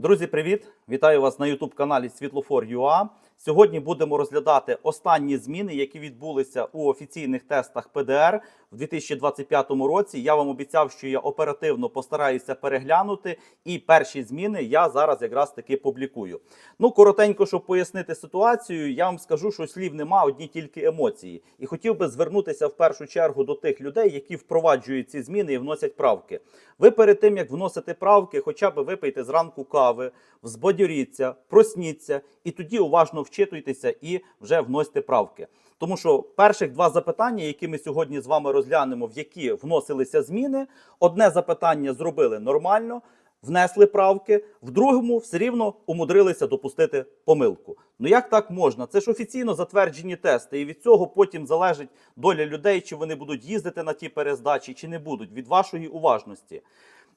Друзі, привіт! Вітаю вас на youtube каналі Світлофор.ua. Сьогодні будемо розглядати останні зміни, які відбулися у офіційних тестах ПДР в 2025 році. Я вам обіцяв, що я оперативно постараюся переглянути, і перші зміни я зараз якраз таки публікую. Ну, коротенько, щоб пояснити ситуацію, я вам скажу, що слів нема, одні тільки емоції. І хотів би звернутися в першу чергу до тих людей, які впроваджують ці зміни і вносять правки. Ви перед тим як вносите правки, хоча б випийте зранку кави, взбадьоріться, просніться, і тоді уважно вчитуйтеся і вже вносьте правки. Тому що перших два запитання, які ми сьогодні з вами розглянемо, в які вносилися зміни, одне запитання зробили нормально. Внесли правки, в другому все рівно умудрилися допустити помилку. Ну як так можна? Це ж офіційно затверджені тести, і від цього потім залежить доля людей, чи вони будуть їздити на ті перездачі, чи не будуть від вашої уважності.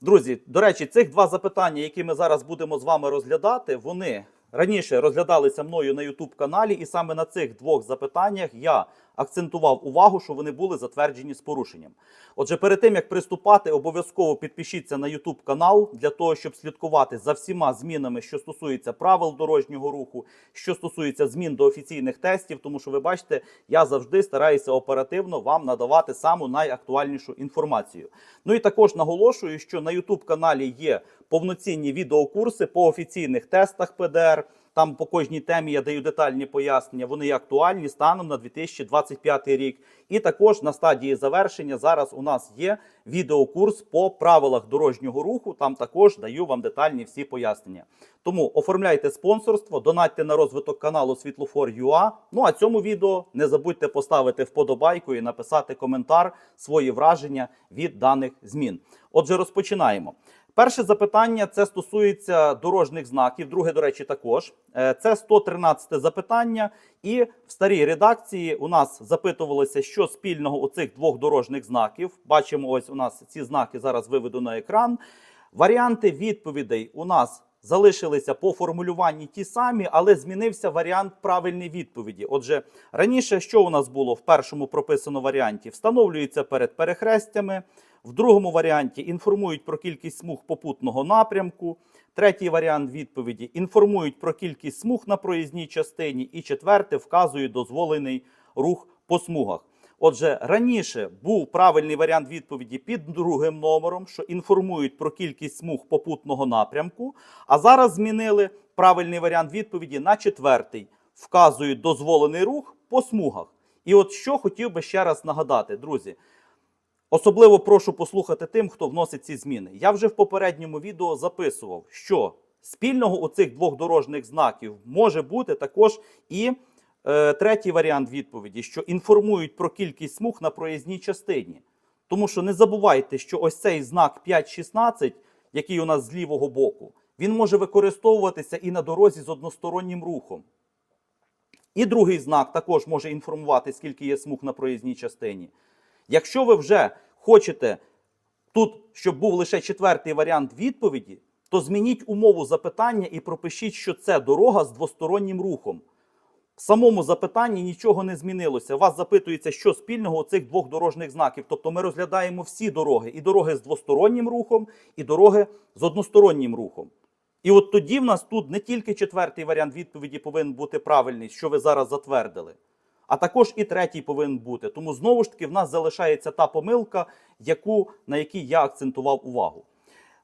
Друзі, до речі, цих два запитання, які ми зараз будемо з вами розглядати, вони раніше розглядалися мною на youtube каналі, і саме на цих двох запитаннях я акцентував увагу, що вони були затверджені з порушенням. Отже, перед тим як приступати, обов'язково підпишіться на YouTube канал для того, щоб слідкувати за всіма змінами, що стосуються правил дорожнього руху, що стосується змін до офіційних тестів. Тому що ви бачите, я завжди стараюся оперативно вам надавати саму найактуальнішу інформацію. Ну і також наголошую, що на YouTube каналі є повноцінні відеокурси по офіційних тестах ПДР. Там по кожній темі я даю детальні пояснення. Вони є актуальні станом на 2025 рік. І також на стадії завершення зараз у нас є відеокурс по правилах дорожнього руху. Там також даю вам детальні всі пояснення. Тому оформляйте спонсорство, донатьте на розвиток каналу Світлофор.ua. Ну а цьому відео не забудьте поставити вподобайку і написати коментар, свої враження від даних змін. Отже, розпочинаємо. Перше запитання це стосується дорожніх знаків. Друге, до речі, також Е, це 113 запитання. І в старій редакції у нас запитувалося, що спільного у цих двох дорожніх знаків. Бачимо, ось у нас ці знаки зараз виведу на екран. Варіанти відповідей у нас залишилися по формулюванні ті самі, але змінився варіант правильної відповіді. Отже, раніше що у нас було в першому прописано варіанті? Встановлюється перед перехрестями. В другому варіанті інформують про кількість смуг попутного напрямку. Третій варіант відповіді інформують про кількість смуг на проїзній частині. І четверте вказують дозволений рух по смугах. Отже, раніше був правильний варіант відповіді під другим номером, що інформують про кількість смуг попутного напрямку. А зараз змінили правильний варіант відповіді на четвертий. Вказують дозволений рух по смугах. І от що хотів би ще раз нагадати, друзі. Особливо прошу послухати тим, хто вносить ці зміни. Я вже в попередньому відео записував, що спільного у цих двох дорожніх знаків може бути також і е, третій варіант відповіді, що інформують про кількість смуг на проїзній частині. Тому що не забувайте, що ось цей знак 5.16, який у нас з лівого боку, він може використовуватися і на дорозі з одностороннім рухом. І другий знак також може інформувати, скільки є смуг на проїзній частині. Якщо ви вже хочете тут, щоб був лише четвертий варіант відповіді, то змініть умову запитання і пропишіть, що це дорога з двостороннім рухом. В самому запитанні нічого не змінилося. Вас запитується, що спільного у цих двох дорожніх знаків. Тобто ми розглядаємо всі дороги: і дороги з двостороннім рухом, і дороги з одностороннім рухом. І от тоді в нас тут не тільки четвертий варіант відповіді повинен бути правильний, що ви зараз затвердили, а також і третій повинен бути. Тому знову ж таки в нас залишається та помилка, яку, на якій я акцентував увагу.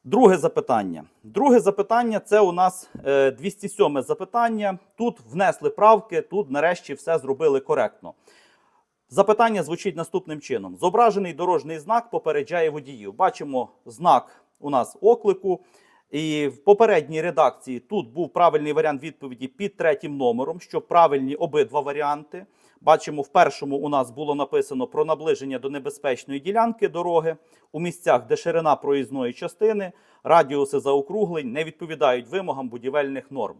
Друге запитання. Друге запитання це у нас е, 207 запитання. Тут внесли правки, тут нарешті все зробили коректно. Запитання звучить наступним чином: зображений дорожній знак попереджає водіїв. Бачимо знак у нас оклику. І в попередній редакції тут був правильний варіант відповіді під третім номером, що правильні обидва варіанти. Бачимо, в першому у нас було написано про наближення до небезпечної ділянки дороги у місцях, де ширина проїзної частини, радіуси заокруглень не відповідають вимогам будівельних норм.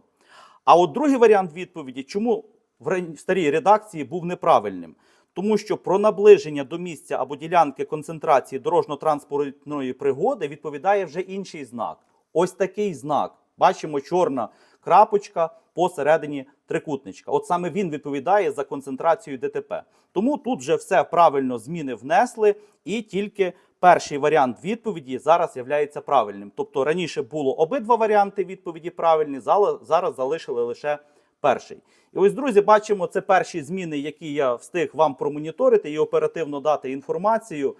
А от другий варіант відповіді, чому в старій редакції був неправильним? Тому що про наближення до місця або ділянки концентрації дорожньо-транспортної пригоди відповідає вже інший знак. Ось такий знак. Бачимо чорна крапочка посередині трикутничка. От саме він відповідає за концентрацію ДТП. Тому тут вже все правильно зміни внесли, і тільки перший варіант відповіді зараз є правильним. Тобто раніше було обидва варіанти відповіді правильні, зараз залишили лише перший. І ось, друзі, бачимо, це перші зміни, які я встиг вам промоніторити і оперативно дати інформацію.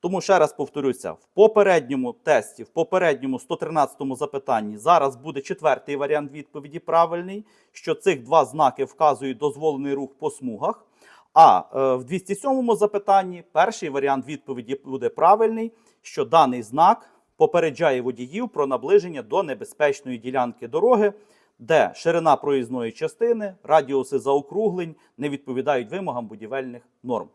Тому ще раз повторюся: в попередньому тесті, в попередньому 113-му запитанні, зараз буде четвертий варіант відповіді правильний, що цих два знаки вказують дозволений рух по смугах. А е, в 207-му запитанні перший варіант відповіді буде правильний, що даний знак попереджає водіїв про наближення до небезпечної ділянки дороги, де ширина проїзної частини, радіуси заокруглень не відповідають вимогам будівельних норм.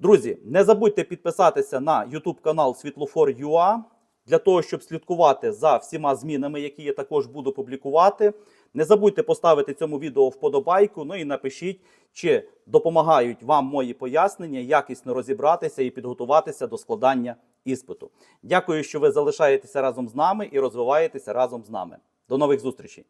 Друзі, не забудьте підписатися на YouTube канал Світлофор.ua для того, щоб слідкувати за всіма змінами, які я також буду публікувати. Не забудьте поставити цьому відео вподобайку. Ну і напишіть, чи допомагають вам мої пояснення, якісно розібратися і підготуватися до складання іспиту. Дякую, що ви залишаєтеся разом з нами і розвиваєтеся разом з нами. До нових зустрічей!